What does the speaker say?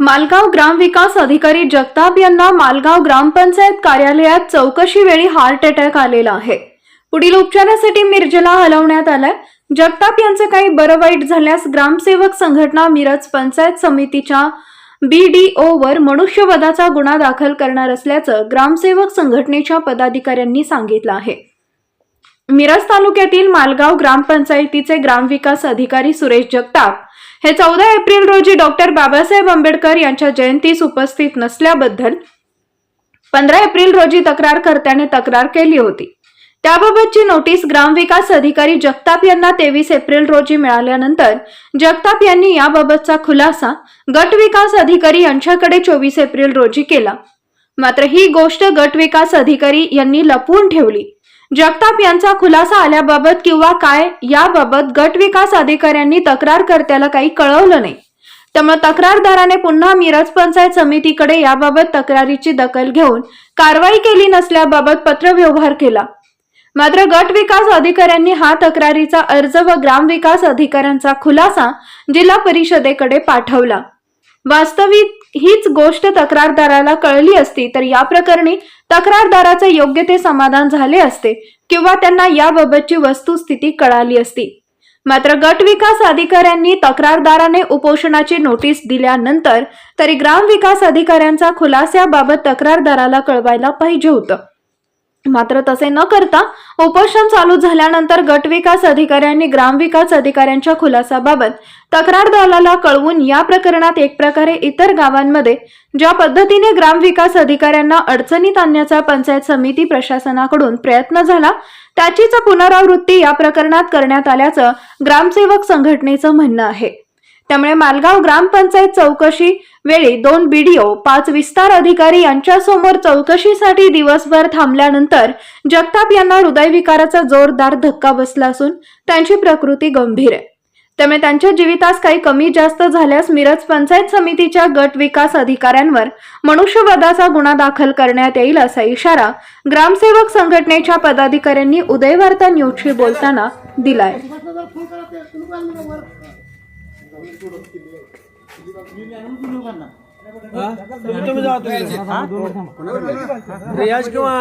मालगाव ग्रामविकास अधिकारी जगताप यांना मालगाव ग्रामपंचायत कार्यालयात चौकशी वेळी हार्ट अटॅक आलेला आहे. पुढील उपचारासाठी मिरजेला हलवण्यात आलाय. जगताप यांचं काही बरं वाईट झाल्यास ग्रामसेवक संघटना मिरज पंचायत समितीच्या BDO वर मनुष्यवधाचा गुन्हा दाखल करणार असल्याचं ग्रामसेवक संघटनेच्या पदाधिकाऱ्यांनी सांगितलं आहे. मिरज तालुक्यातील मालगाव ग्रामपंचायतीचे ग्रामविकास अधिकारी सुरेश जगताप हे चौदा एप्रिल रोजी डॉक्टर बाबासाहेब आंबेडकर यांच्या जयंतीस उपस्थित नसल्याबद्दल पंधरा एप्रिल रोजी तक्रारकर्त्याने तक्रार केली होती. त्याबाबतची नोटीस ग्रामविकास अधिकारी जगताप यांना तेवीस एप्रिल रोजी मिळाल्यानंतर जगताप यांनी याबाबतचा खुलासा गट विकास अधिकारी यांच्याकडे चोवीस एप्रिल रोजी केला. मात्र ही गोष्ट गट विकास अधिकारी यांनी लपवून ठेवली. जगताप यांचा खुलासा आल्याबाबत किंवा काय याबाबत गट विकास अधिकाऱ्यांनी तक्रारकर्त्याला काही कळवलं नाही. त्यामुळे तक्रारदाराने पुन्हा मिरज पंचायत समितीकडे याबाबत तक्रारीची दखल घेऊन कारवाई केली नसल्याबाबत पत्रव्यवहार केला. मात्र गट विकास अधिकाऱ्यांनी हा तक्रारीचा अर्ज व ग्रामविकास अधिकाऱ्यांचा खुलासा जिल्हा परिषदेकडे पाठवला. वास्तविक हीच गोष्ट तक्रारदाराला कळली असती तर या प्रकरणी तक्रारदाराचे योग्य ते समाधान झाले असते किंवा त्यांना याबाबतची वस्तुस्थिती कळाली असती. मात्र गट विकास अधिकाऱ्यांनी तक्रारदाराने उपोषणाची नोटीस दिल्यानंतर तरी ग्रामविकास अधिकाऱ्यांचा खुलास्याबाबत तक्रारदाराला कळवायला पाहिजे होतं. मात्र तसे न करता उपोषण चालू झाल्यानंतर गट विकास अधिकाऱ्यांनी ग्रामविकास अधिकाऱ्यांच्या खुलासाबाबत तक्रारदाराला कळवून या प्रकरणात एक प्रकारे इतर गावांमध्ये ज्या पद्धतीने ग्रामविकास अधिकाऱ्यांना अडचणीत आणण्याचा पंचायत समिती प्रशासनाकडून प्रयत्न झाला त्याचीच पुनरावृत्ती या प्रकरणात करण्यात आल्याचं ग्रामसेवक संघटनेचं म्हणणं आहे. त्यामुळे मालगाव ग्रामपंचायत चौकशी वेळी दोन बीडीओ पाच विस्तार अधिकारी यांच्यासमोर चौकशीसाठी दिवसभर थांबल्यानंतर जगताप यांना हृदयविकाराचा जोरदार धक्का बसला असून त्यांची प्रकृती गंभीर आहे. त्यामुळे त्यांच्या जीवितास काही कमी जास्त झाल्यास मिरज पंचायत समितीच्या गट विकास अधिकाऱ्यांवर मनुष्यवधाचा गुन्हा दाखल करण्यात येईल असा इशारा ग्रामसेवक संघटनेच्या पदाधिकाऱ्यांनी उदयवार्ता न्यूजशी बोलताना दिलाय. तुम्ही जावा रियाज किंवा